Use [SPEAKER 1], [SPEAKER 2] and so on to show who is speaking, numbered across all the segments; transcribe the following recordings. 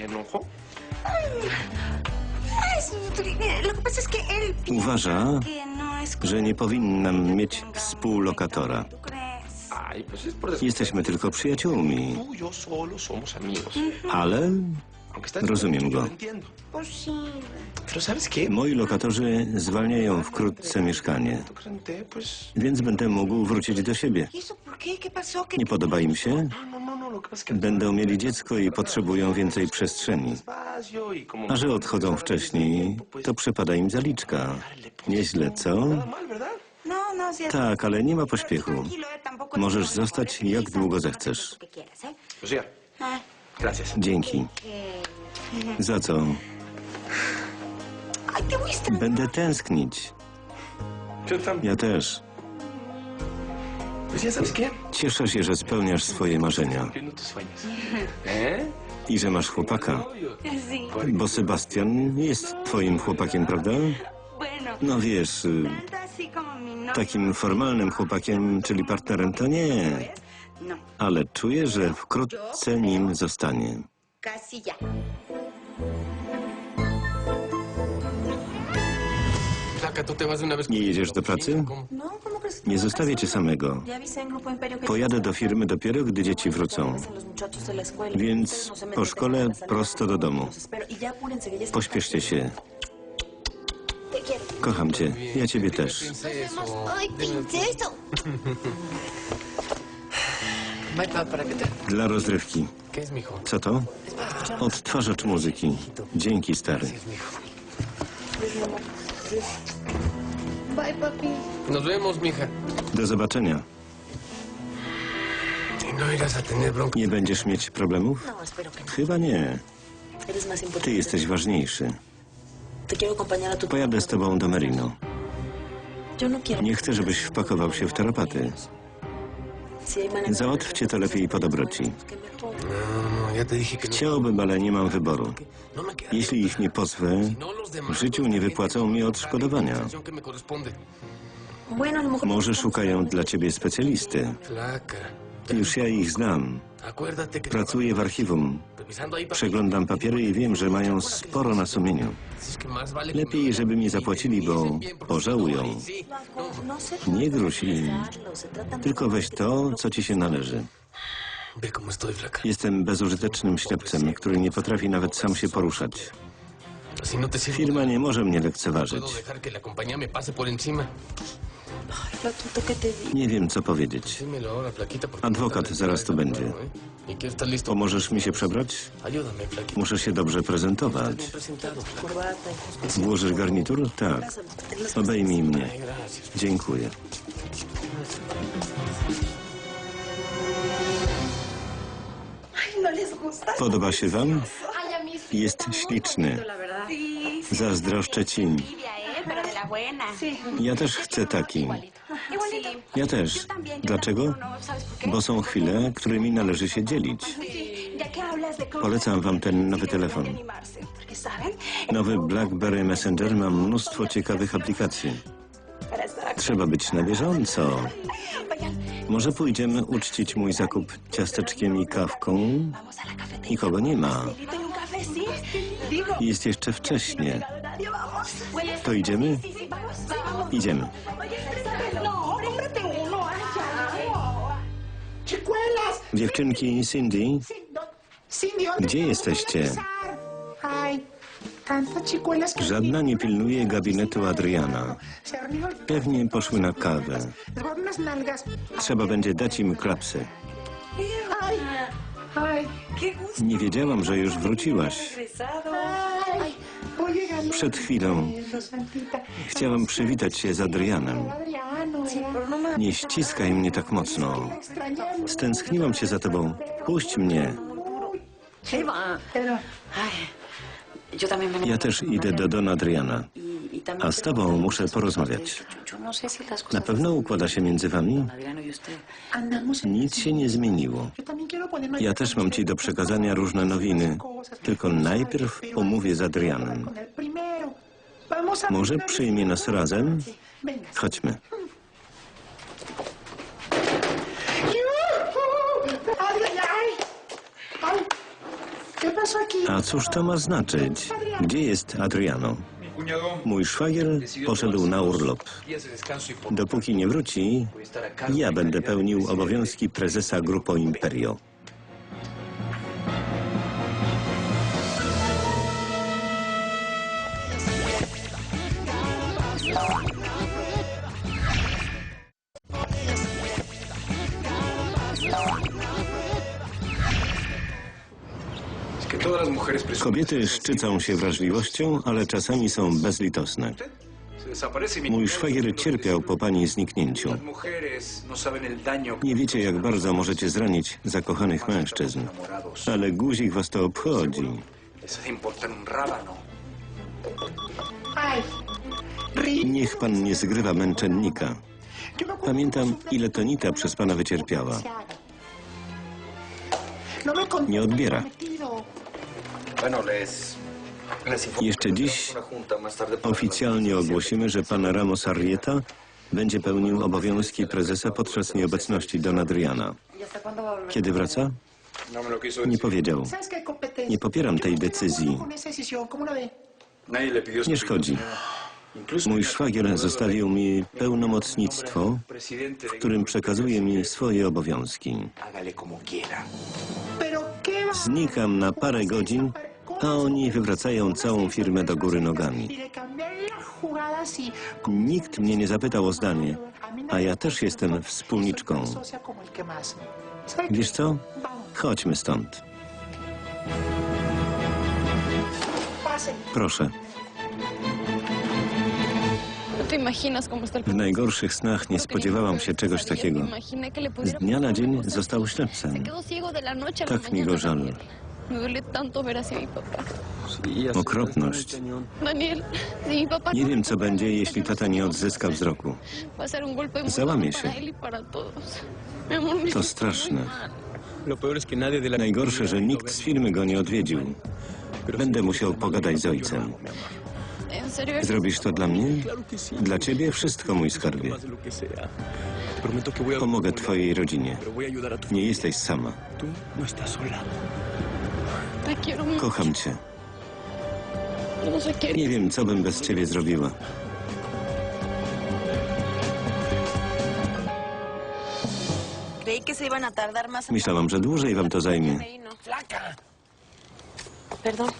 [SPEAKER 1] enojó.
[SPEAKER 2] Es- Lo que pasa es que él piensa
[SPEAKER 3] Uważa,
[SPEAKER 2] no
[SPEAKER 3] że nie powinnam mieć współlokatora. Jesteśmy tylko przyjaciółmi,
[SPEAKER 1] y
[SPEAKER 3] ale Rozumiem go. moi lokatorzy zwalniają wkrótce mieszkanie, więc będę mógł wrócić do siebie.
[SPEAKER 2] ¿Y eso por qué? ¿Qué pasó? ¿Qué
[SPEAKER 3] Nie podoba im się? Będą mieli dziecko i potrzebują więcej przestrzeni. A że odchodzą wcześniej, to przypada im zaliczka. Nieźle, co?
[SPEAKER 2] No, no.
[SPEAKER 3] Tak, ale nie ma pośpiechu. Możesz zostać jak długo zechcesz.
[SPEAKER 1] Gracias.
[SPEAKER 3] Dzięki. Za co? Będę tęsknić. Ja też.
[SPEAKER 1] Pues ya sabes qué.
[SPEAKER 3] Cieszę się, że spełniasz swoje marzenia
[SPEAKER 1] sueños. ¿Eh?
[SPEAKER 3] i że masz chłopaka.
[SPEAKER 2] Sí.
[SPEAKER 3] Bo Sebastian jest twoim chłopakiem, prawda?
[SPEAKER 2] Bueno,
[SPEAKER 3] No wiesz, y,
[SPEAKER 2] tanto así como mi novio.
[SPEAKER 3] takim formalnym chłopakiem, czyli partnerem, to nie.
[SPEAKER 2] No,
[SPEAKER 3] Ale czuję, że wkrótce nim zostanie. Nie jedziesz do pracy?
[SPEAKER 4] No.
[SPEAKER 3] Nie zostawię cię samego. Pojadę do firmy dopiero, gdy dzieci wrócą. Więc po szkole prosto do domu. Pośpieszcie się. Kocham cię. Ja ciebie też. Dla rozrywki. Co to? Odtwarzacz muzyki. Dzięki, stary.
[SPEAKER 2] Bye, papi.
[SPEAKER 5] Nos vemos, mija.
[SPEAKER 3] Do zobaczenia.
[SPEAKER 5] No irás a tener bronca.
[SPEAKER 3] Nie będziesz mieć problemów?
[SPEAKER 4] No, no.
[SPEAKER 3] Chyba nie. Ty jesteś ważniejszy. Pojadę z tobą do Merino.
[SPEAKER 4] No.
[SPEAKER 3] Nie chcę, żebyś wpakował się w tarapaty. Załatwcie to lepiej po dobroci.
[SPEAKER 5] No.
[SPEAKER 3] Chciałbym, ale nie mam wyboru. Jeśli ich nie pozwę, w życiu nie wypłacą mi odszkodowania. Może szukają dla ciebie specjalisty. Już ja ich znam. Pracuję w archiwum. Przeglądam papiery i wiem, że mają sporo na sumieniu. Lepiej, żeby mi zapłacili, bo pożałują.
[SPEAKER 5] sí, no.
[SPEAKER 3] Nie gruź im. Tylko weź to, co ci się należy. Jestem bezużytecznym ślepcem, który nie potrafi nawet sam się poruszać. Firma nie może mnie lekceważyć. Nie wiem, co powiedzieć. Adwokat zaraz tu będzie.
[SPEAKER 5] ¿eh? ¿Y?
[SPEAKER 3] Pomożesz mi się przebrać? Muszę się dobrze prezentować. Włożysz garnitur? Tak. Obejmij mnie. Dziękuję.
[SPEAKER 2] No.
[SPEAKER 3] Podoba się wam? Jest śliczny. Zazdroszczę ci. Ja też chcę taki. Ja też. Dlaczego?
[SPEAKER 2] no, ¿Sabes por qué?
[SPEAKER 3] Bo są chwile, którymi należy się dzielić. Polecam wam ten nowy telefon. Nowy BlackBerry Messenger ma mnóstwo ciekawych aplikacji. Trzeba być na bieżąco. Może pójdziemy uczcić mój zakup ciasteczkiem i kawką? Nikogo nie ma. Jest jeszcze wcześnie. To idziemy? Idziemy. Dziewczynki Cindy,
[SPEAKER 6] Cindy, ¿dónde
[SPEAKER 3] Gdzie jesteście? żadna nie pilnuje gabinetu Adriana. Pewnie poszły na kawę. Trzeba będzie dać im klapsy. Nie wiedziałam, że już wróciłaś. Przed chwilą chciałam przywitać się z Adrianem. Nie ściskaj mnie tak mocno. Stęskniłam się za tobą. Puść mnie. Ja też idę do Don Adriana. A z tobą muszę porozmawiać.
[SPEAKER 4] No.
[SPEAKER 3] Na pewno układa się między wami? Nic się nie zmieniło. Ja też mam ci do przekazania różne nowiny. Tylko najpierw pomówię z Adrianem. Może przyjmie nas razem? Chodźmy. A cóż to ma znaczyć? Gdzie jest Adriano? Mój szwagier poszedł na urlop. Dopóki nie wróci, ja będę pełnił obowiązki prezesa Grupo Imperio. Kobiety szczycą się wrażliwością, ale czasami są bezlitosne. Mój szwagier cierpiał po pani zniknięciu. Nie wiecie, jak bardzo możecie zranić zakochanych mężczyzn. Ale guzik was to obchodzi. Niech pan nie zgrywa męczennika. Pamiętam, ile Tonita przez pana wycierpiała. Nie odbiera. Jeszcze dziś Oficjalnie ogłosimy, że pan Ramos Arrieta będzie pełnił obowiązki prezesa podczas nieobecności Don Adriana.
[SPEAKER 4] ¿Y hasta cuándo va a volver?
[SPEAKER 3] Kiedy wraca? Nie powiedział. Nie popieram tej decyzji. Nie szkodzi. Mój szwagier zostawił mi pełnomocnictwo, w którym przekazuje mi swoje obowiązki. Znikam na parę godzin, a oni wywracają całą firmę do góry nogami. Nikt mnie nie zapytał o zdanie, a ja też jestem wspólniczką. Wiesz co? Chodźmy stąd. Proszę. W najgorszych snach nie spodziewałam się czegoś takiego. Z dnia na dzień został ślepcem. Tak mi go żal.
[SPEAKER 7] Daniel. Me duele tanto ver así a mi papá.
[SPEAKER 3] Okropność.
[SPEAKER 7] Daniel, si mi papá
[SPEAKER 3] Nie
[SPEAKER 7] no
[SPEAKER 3] wiem, co będzie, jeśli tata nie odzyska wzroku.
[SPEAKER 7] Va a ser un golpe muy
[SPEAKER 3] Załamie
[SPEAKER 7] duro
[SPEAKER 3] się.
[SPEAKER 7] él y para todos. Mi amor, me
[SPEAKER 3] To
[SPEAKER 7] siento
[SPEAKER 3] straszne.
[SPEAKER 7] muy mal.
[SPEAKER 3] Najgorsze, że nikt z firmy go nie odwiedził. Będę musiał pogadać z ojcem.
[SPEAKER 7] En serio, eres-
[SPEAKER 3] Zrobisz to dla mnie? Dla ciebie wszystko, mój skarbie. Pomogę twojej rodzinie. Nie jesteś sama. Kocham cię.
[SPEAKER 7] No.
[SPEAKER 3] Nie wiem, co bym bez ciebie zrobiła. Myślałam, że dłużej wam to zajmie.
[SPEAKER 2] Perdón,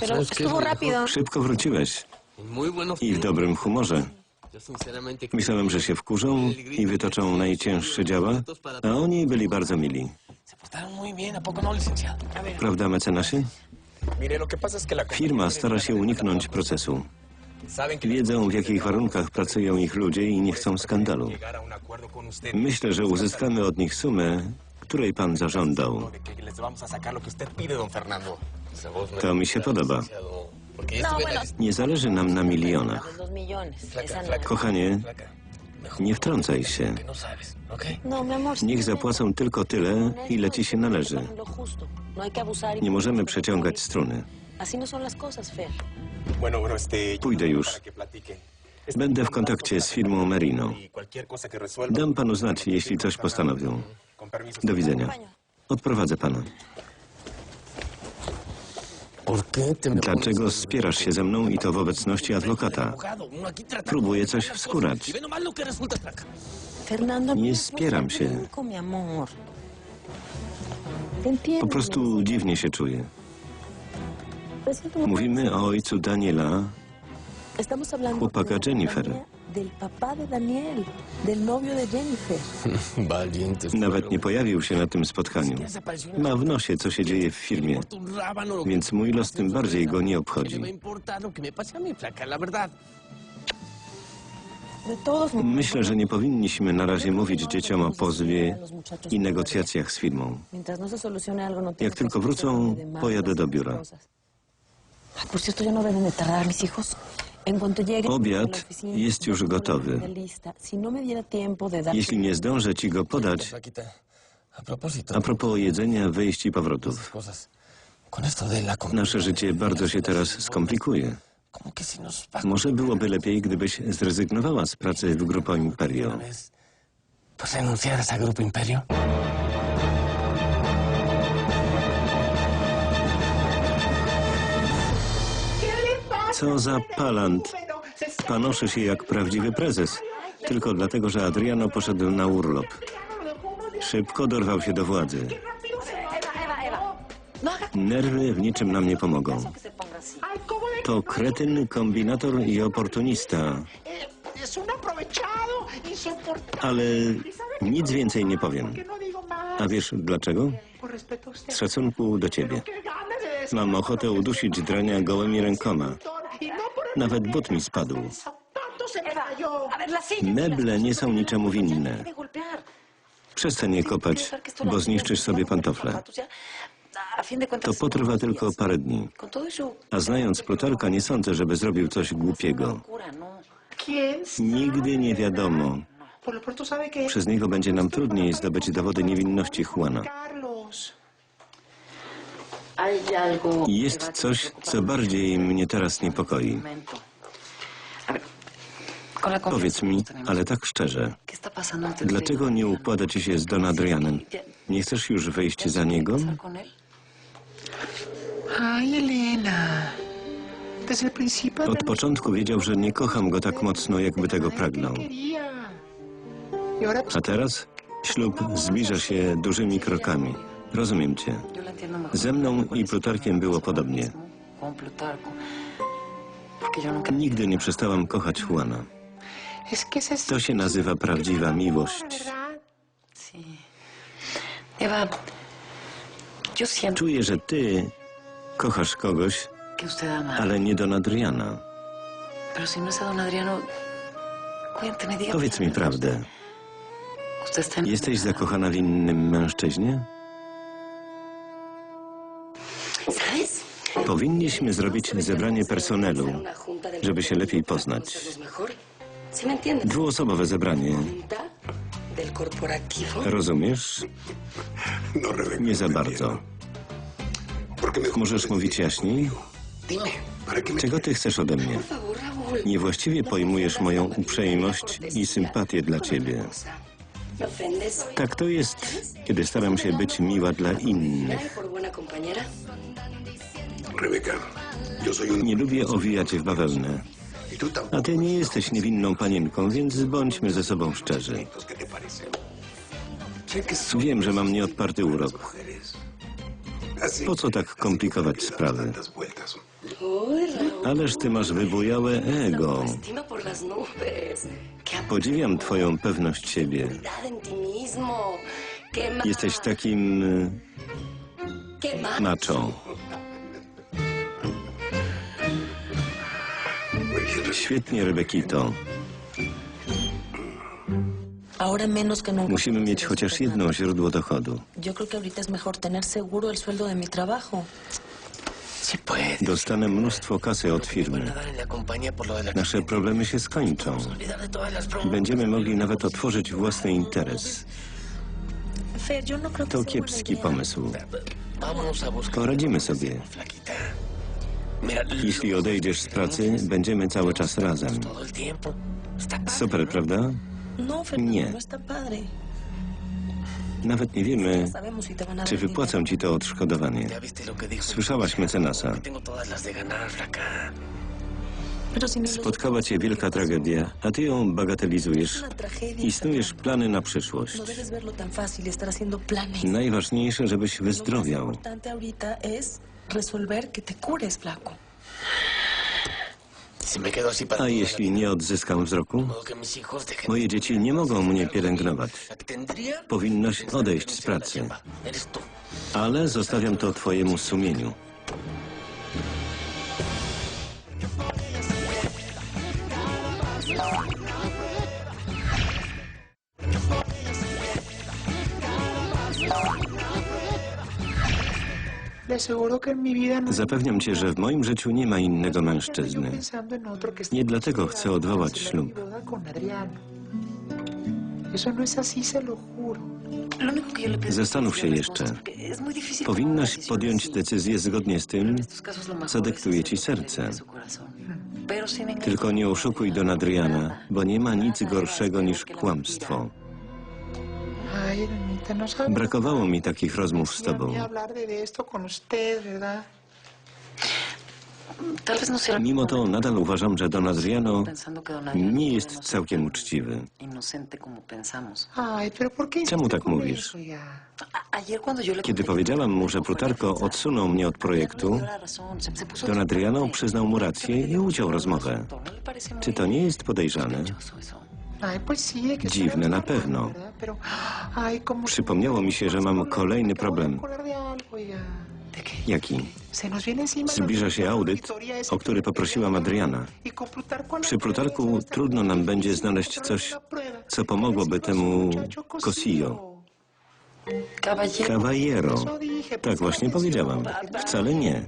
[SPEAKER 2] pero
[SPEAKER 5] ¿Sabes qué es
[SPEAKER 2] estuvo
[SPEAKER 5] lo
[SPEAKER 2] rápido.
[SPEAKER 3] Szybko wróciłeś i w dobrym humorze. Myślałem, że się wkurzą i wytoczą najcięższe działa, a oni byli bardzo mili. Prawda, mecenasie? Firma stara się uniknąć procesu. Wiedzą, w jakich warunkach pracują ich ludzie i nie chcą skandalu. Myślę, że uzyskamy od nich sumę, której pan zażądał.
[SPEAKER 5] me
[SPEAKER 3] To mi się podoba.
[SPEAKER 2] No,
[SPEAKER 3] Nie zależy nam na milionach.
[SPEAKER 2] No.
[SPEAKER 3] Kochanie, nie wtrącaj się.
[SPEAKER 5] No.
[SPEAKER 3] Niech zapłacą tylko tyle, ile ci się należy.
[SPEAKER 2] No y-
[SPEAKER 3] Nie możemy przeciągać struny.
[SPEAKER 2] No
[SPEAKER 3] Pójdę już. Będę w kontakcie z firmą Merino.
[SPEAKER 8] Y.
[SPEAKER 3] Dam panu znać, jeśli coś postanowią. Do widzenia. Odprowadzę pana.
[SPEAKER 5] ¿Por qué te me
[SPEAKER 3] Dlaczego spierasz się ze mną i to w obecności adwokata? Próbuję coś
[SPEAKER 5] arreglar
[SPEAKER 3] Nie spieram się. Po prostu dziwnie się czuję. Mówimy o ojcu Daniela, chłopaka Jennifer. Nawet nie pojawił się na tym spotkaniu. Ma w nosie, co się dzieje w firmie, więc mój los tym bardziej go nie obchodzi. Myślę, że nie powinniśmy na razie mówić dzieciom o pozwie i negocjacjach z firmą.
[SPEAKER 2] no no
[SPEAKER 3] Jak tylko wrócą, pojadę do biura.
[SPEAKER 2] no
[SPEAKER 3] Obiad
[SPEAKER 2] oficina,
[SPEAKER 3] jest już gotowy. Jeśli nie zdążę ci go podać,
[SPEAKER 5] a
[SPEAKER 3] propos jedzenia, wyjść i powrotów. Nasze życie bardzo się teraz skomplikuje. Może byłoby lepiej, gdybyś zrezygnowała z pracy w Grupo Imperio.
[SPEAKER 5] renunciaras a Grupo Imperio.
[SPEAKER 3] Co za palant. Panoszy się jak prawdziwy prezes. Tylko dlatego, że Adriano poszedł na urlop. Szybko dorwał się do władzy. Nerwy w niczym nam nie pomogą.
[SPEAKER 4] Que se ponga así.
[SPEAKER 6] Ay, ¿cómo de
[SPEAKER 3] To kretyn, kombinator i oportunista. Ale nic więcej nie powiem.
[SPEAKER 6] No.
[SPEAKER 3] A wiesz dlaczego? Z szacunku do ciebie. Mam ochotę udusić drania gołymi rękoma.
[SPEAKER 6] Y no
[SPEAKER 3] Nawet but mi spadł. Meble nie są niczemu winne. Przestań je kopać, bo zniszczysz sobie pantofle. To potrwa tylko parę dni. A znając Plutarka, nie sądzę, żeby zrobił coś głupiego.
[SPEAKER 4] no.
[SPEAKER 6] ¿Quién sabe?
[SPEAKER 3] Nigdy nie wiadomo. Przez niego będzie nam trudniej zdobyć dowody niewinności Juana. Jest coś, co bardziej mnie teraz niepokoi. Powiedz mi, ale tak szczerze,
[SPEAKER 4] ¿qué está pasando entre
[SPEAKER 3] dlaczego
[SPEAKER 4] y
[SPEAKER 3] nie układa ci się z Don Adrianem? Nie chcesz już wyjść za niego?
[SPEAKER 6] Ay, Elena.
[SPEAKER 3] Od początku wiedział, że nie kocham go tak mocno, jakby tego pragnął. A teraz ślub zbliża się dużymi krokami. Rozumiem cię. Ze mną i Plutarkiem było podobnie. Nigdy nie przestałam kochać Juana. To się nazywa prawdziwa miłość. Czuję, że ty kochasz kogoś,
[SPEAKER 4] que usted ama.
[SPEAKER 3] ale nie Don Adriana.
[SPEAKER 4] Pero si no es a don Adriano, cuénteme, dígame.
[SPEAKER 3] Powiedz mi prawdę.
[SPEAKER 4] Usted está en...
[SPEAKER 3] Jesteś zakochana w innym mężczyźnie?
[SPEAKER 4] ¿Sabes?
[SPEAKER 3] Powinniśmy zrobić zebranie personelu, żeby się lepiej poznać.
[SPEAKER 4] ¿Sí me entiendes?
[SPEAKER 3] Dwuosobowe zebranie.
[SPEAKER 4] Junta del corporativo.
[SPEAKER 3] Rozumiesz? Nie za bardzo. Możesz mówić jaśniej? Czego ty chcesz ode mnie? Niewłaściwie pojmujesz moją uprzejmość i sympatię dla ciebie. Tak to jest, kiedy staram się być miła dla innych. Nie lubię owijać w bawełnę. A ty nie jesteś niewinną panienką, więc bądźmy ze sobą szczerzy. Wiem, że mam nieodparty urok. Po co tak komplikować
[SPEAKER 4] Raúl.
[SPEAKER 3] Ależ ty masz wybujałe ego. Podziwiam twoją pewność siebie. Jesteś takim y,
[SPEAKER 4] Qué ma...
[SPEAKER 3] macho. Świetnie, Rebekito.
[SPEAKER 2] Ahora menos que nunca.
[SPEAKER 3] Musimy mieć chociaż jedno źródło dochodu.
[SPEAKER 2] Yo creo que ahorita es mejor tener seguro el sueldo de mi trabajo.
[SPEAKER 3] Dostanę mnóstwo kasy od firmy. Nasze problemy się skończą. Będziemy mogli nawet otworzyć własny interes.
[SPEAKER 2] No
[SPEAKER 3] To kiepski pomysł. Poradzimy sobie. Jeśli odejdziesz z pracy, będziemy cały czas razem. Super,
[SPEAKER 5] ¿no?
[SPEAKER 3] prawda?
[SPEAKER 2] No,
[SPEAKER 3] Nie.
[SPEAKER 2] no.
[SPEAKER 3] Nawet nie wiemy, czy wypłacą ci to odszkodowanie. Słyszałaś mecenasa.
[SPEAKER 2] No
[SPEAKER 3] Spotkała cię wielka tragedia, a ty ją bagatelizujesz i snujesz plany na przyszłość. Najważniejsze, żebyś wyzdrowiał.
[SPEAKER 2] importante ahorita es resolver que te cures, flaco.
[SPEAKER 5] Si me quedo así para
[SPEAKER 3] A jeśli nie odzyskam wzroku? Moje dzieci nie mogą mnie pielęgnować. Powinnoś odejść z pracy. Ale zostawiam to twojemu sumieniu. Zapewniam cię, że w moim życiu nie ma innego mężczyzny. Nie dlatego chcę odwołać ślub.
[SPEAKER 6] no
[SPEAKER 3] Zastanów się jeszcze. Powinnaś podjąć decyzję zgodnie z tym, co dyktuje ci serce. Tylko nie oszukuj Don Adriana, bo nie ma nic gorszego niż kłamstwo. Brakowało mi takich rozmów z tobą.
[SPEAKER 4] no
[SPEAKER 3] Mimo to nadal uważam, że Don Adriano nie jest całkiem uczciwy.
[SPEAKER 4] inocente como pensamos.
[SPEAKER 6] Ay, pero ¿por qué
[SPEAKER 3] Czemu tak mówisz? Kiedy powiedziałam mu, że Plutarko odsunął mnie od projektu, Don Adriano przyznał mu rację i uciął rozmowę.
[SPEAKER 4] ¿No
[SPEAKER 3] Czy to nie jest podejrzane? Dziwne na pewno. Przypomniało mi się, że mam kolejny problem. Jaki? Zbliża się audyt, o który poprosiłam Adriana.
[SPEAKER 6] Y
[SPEAKER 3] Przy Plutarku trudno nam będzie znaleźć
[SPEAKER 6] encontrar
[SPEAKER 3] coś, co pomogłoby temu Cosillo.
[SPEAKER 4] Caballero.
[SPEAKER 3] Tak właśnie powiedziałam. Wcale nie.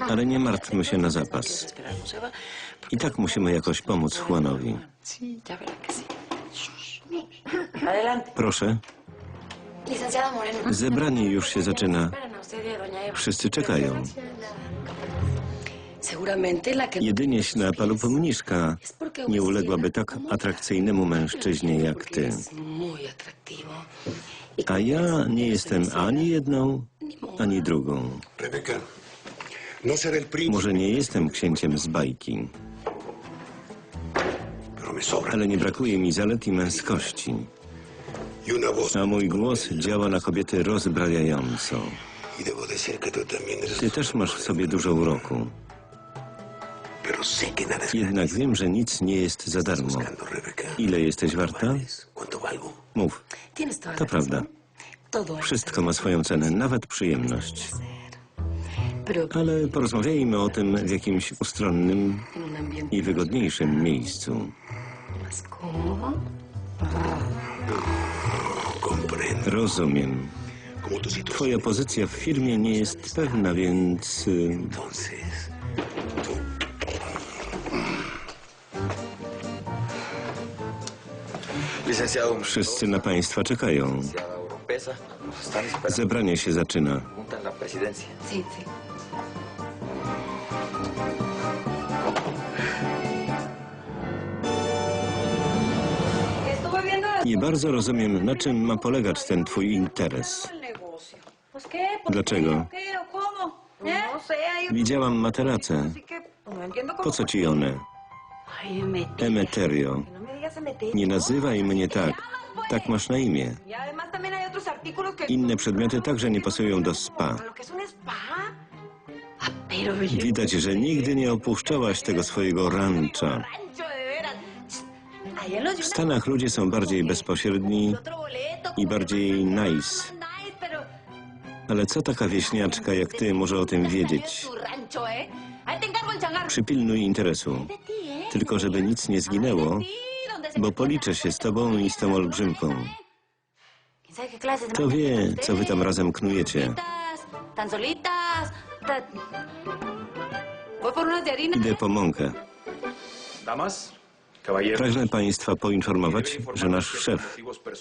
[SPEAKER 3] Ale nie martwmy się na zapas. I tak musimy jakoś pomóc Juanowi. Proszę, zebranie już się zaczyna. Wszyscy czekają. Jedynie ślepa lub mniszka nie uległaby tak atrakcyjnemu mężczyźnie jak ty. A ja nie jestem ani jedną, ani drugą.
[SPEAKER 9] No
[SPEAKER 3] Może nie jestem księciem z bajki, ale nie brakuje mi zalet i męskości. A mój głos działa na kobiety rozbrajająco. Ty też masz w sobie dużo uroku. Jednak wiem, że nic nie jest za darmo. Ile jesteś warta? Mów. To prawda. Wszystko ma swoją cenę, nawet przyjemność. Ale porozmawiajmy o tym w jakimś ustronnym i wygodniejszym miejscu. Rozumiem. Twoja pozycja w firmie nie jest pewna, więc... y, Wszyscy na państwa czekają. Zebranie się zaczyna. Nie bardzo rozumiem, na czym ma polegać ten twój interes. Dlaczego? Widziałam materace. Po co ci one?
[SPEAKER 7] Emeterio.
[SPEAKER 3] Nie nazywaj mnie tak. Tak masz na imię. Inne przedmioty także nie pasują do spa.
[SPEAKER 7] Ah.
[SPEAKER 3] Widać, że nigdy nie opuszczałaś tego swojego
[SPEAKER 7] los
[SPEAKER 3] W Stanach ludzie są bardziej bezpośredni i bardziej nice.
[SPEAKER 7] Nice.
[SPEAKER 3] Ale co taka wieśniaczka jak ty może o tym wiedzieć?
[SPEAKER 7] ¿eh?
[SPEAKER 3] Przypilnuj interesu.
[SPEAKER 7] ¿eh?
[SPEAKER 3] Tylko żeby nic nie zginęło, bo policzę się z tobą i z tą olbrzymką.
[SPEAKER 7] ¿Quién sabe qué clases de
[SPEAKER 3] Kto wie, co wy tam razem knujecie. Idę po mąkę. Pragnę państwa poinformować, że nasz szef,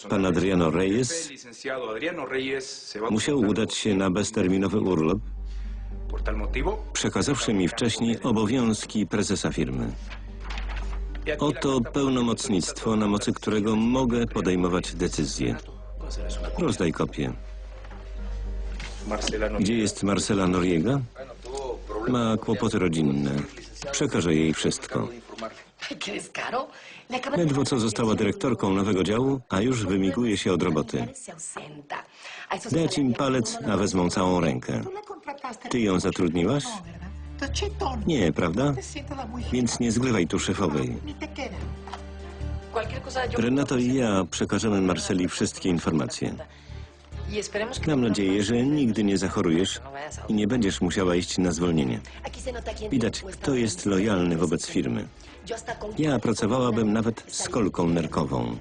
[SPEAKER 3] pan Adriano Reyes, musiał udać się na bezterminowy urlop, przekazawszy mi wcześniej obowiązki prezesa firmy. Oto pełnomocnictwo, na mocy którego mogę podejmować decyzje. Rozdaj kopię. Gdzie jest Marcela Noriega? Ma kłopoty rodzinne. Przekażę jej wszystko. Ledwo co została dyrektorką nowego działu, a już wymiguje się od roboty. Dać im palec, a wezmą całą rękę. Ty ją zatrudniłaś?
[SPEAKER 6] No.
[SPEAKER 3] Nie, prawda? Więc nie zgrywaj tu szefowej. Renato i ja przekażemy Marceli wszystkie informacje.
[SPEAKER 4] Y.
[SPEAKER 3] Mam nadzieję, że nigdy nie zachorujesz
[SPEAKER 4] No
[SPEAKER 3] i nie będziesz musiała iść na zwolnienie. Widać, kto jest lojalny wobec firmy. Ja pracowałabym nawet z kolką nerkową.